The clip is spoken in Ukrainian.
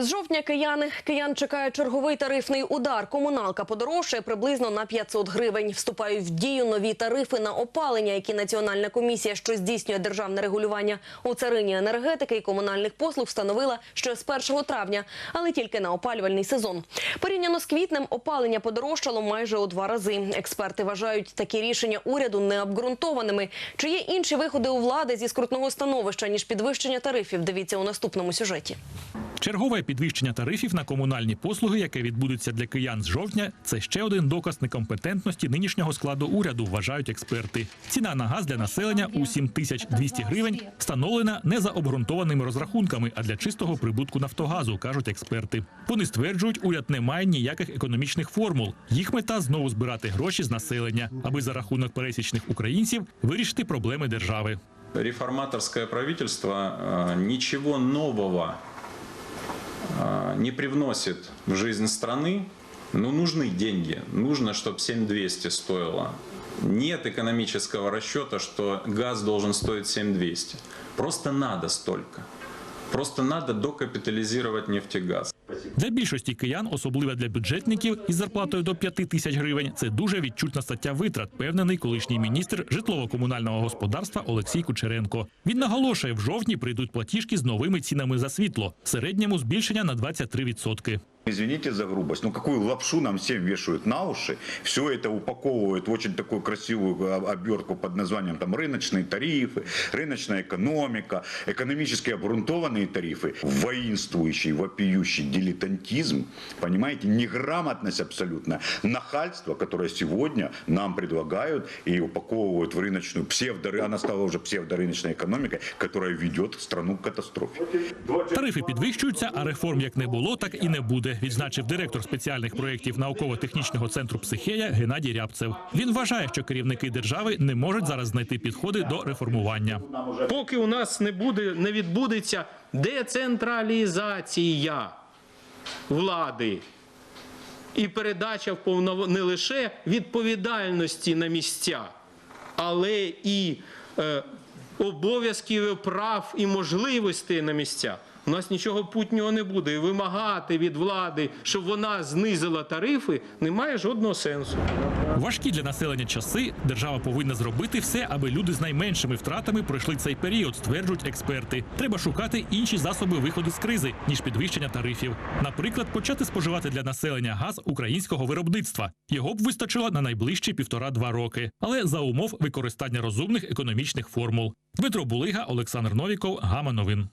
З жовтня кияни киян чекає черговий тарифний удар. Комуналка подорожчає приблизно на 500 гривень. Вступають в дію нові тарифи на опалення, які Національна комісія, що здійснює державне регулювання у царині енергетики і комунальних послуг, встановила ще з 1 травня, але тільки на опалювальний сезон. Порівняно з квітнем опалення подорожчало майже у два рази. Експерти вважають такі рішення уряду необґрунтованими. Чи є інші виходи у влади зі скрутного становища ніж підвищення тарифів? Дивіться у наступному сюжеті. Чергове підвищення тарифів на комунальні послуги, яке відбудеться для киян з жовтня, це ще один доказ некомпетентності нинішнього складу уряду, вважають експерти. Ціна на газ для населення у 7200 гривень встановлена не за обґрунтованими розрахунками, а для чистого прибутку Нафтогазу, кажуть експерти. Вони стверджують, уряд не має ніяких економічних формул. Їх мета знову збирати гроші з населення, аби за рахунок пересічних українців вирішити проблеми держави. Реформаторское правительство э, ничего нового не привносит в жизнь страны. Ну, нужны деньги. Нужно, чтобы 7200 стоило. Нет экономического расчета, что газ должен стоить 7200. Просто надо столько. Просто надо докапитализировать нефтегаз. Для більшості киян, особливо для бюджетників із зарплатою до 5 тисяч гривень, це дуже відчутна стаття витрат, певнений колишній міністр житлово-комунального господарства Олексій Кучеренко. Він наголошує, в жовтні прийдуть платіжки з новими цінами за світло, середньому збільшення на 23%. Извините за грубость, но какую лапшу нам всем вешают на уши, все это упаковывают в очень такую красивую а, обертку под названием там рыночные тарифы, рыночная экономика, экономически обґрунтованные тарифы, воинствующий, вопиющий дилетантизм, понимаете, неграмотность абсолютно, нахальство, которое сегодня нам предлагают и упаковывают в рыночную псевдо, она стала уже псевдорыночной экономикой, которая ведет страну к катастрофе. Тарифи підвищуються, а реформ як не було, так і не буде. Відзначив директор спеціальних проєктів науково-технічного центру психея Геннадій Рябцев. Він вважає, що керівники держави не можуть зараз знайти підходи до реформування. поки у нас не буде, не відбудеться децентралізація влади і передача в не лише відповідальності на місця, але і е, обов'язків, прав і можливостей на місця. У нас нічого путнього не буде. І вимагати від влади, щоб вона знизила тарифи, немає жодного сенсу. Важкі для населення часи держава повинна зробити все, аби люди з найменшими втратами пройшли цей період, стверджують експерти. Треба шукати інші засоби виходу з кризи ніж підвищення тарифів. Наприклад, почати споживати для населення газ українського виробництва. Його б вистачило на найближчі півтора-два роки, але за умов використання розумних економічних формул. Дмитро Булига, Олександр Новіков, Гама Новин.